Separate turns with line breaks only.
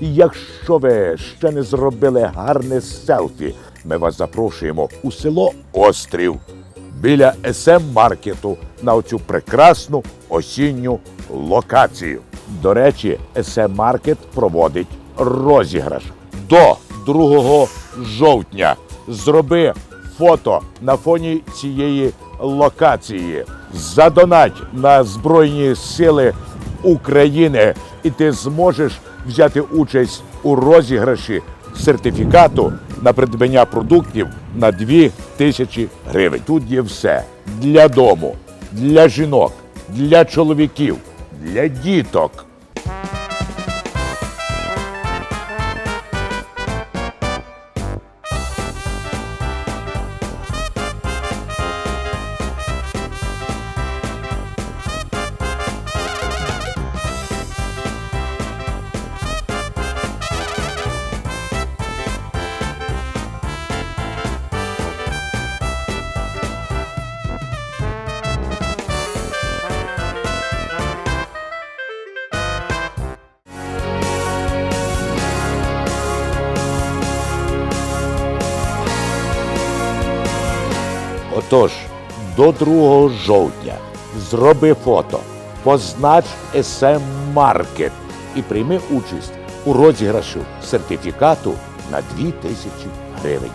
Якщо ви ще не зробили гарне селфі, ми вас запрошуємо у село Острів біля СМ маркету на оцю прекрасну осінню локацію. До речі, СМ маркет проводить розіграш до 2 жовтня. Зроби фото на фоні цієї локації. Задонать на Збройні Сили України, і ти зможеш взяти участь у розіграші сертифікату на придбання продуктів на 2 тисячі гривень. Тут є все для дому, для жінок, для чоловіків, для діток. Отож, до 2 жовтня зроби фото, познач SM Маркет і прийми участь у розіграшу сертифікату на 2000 гривень.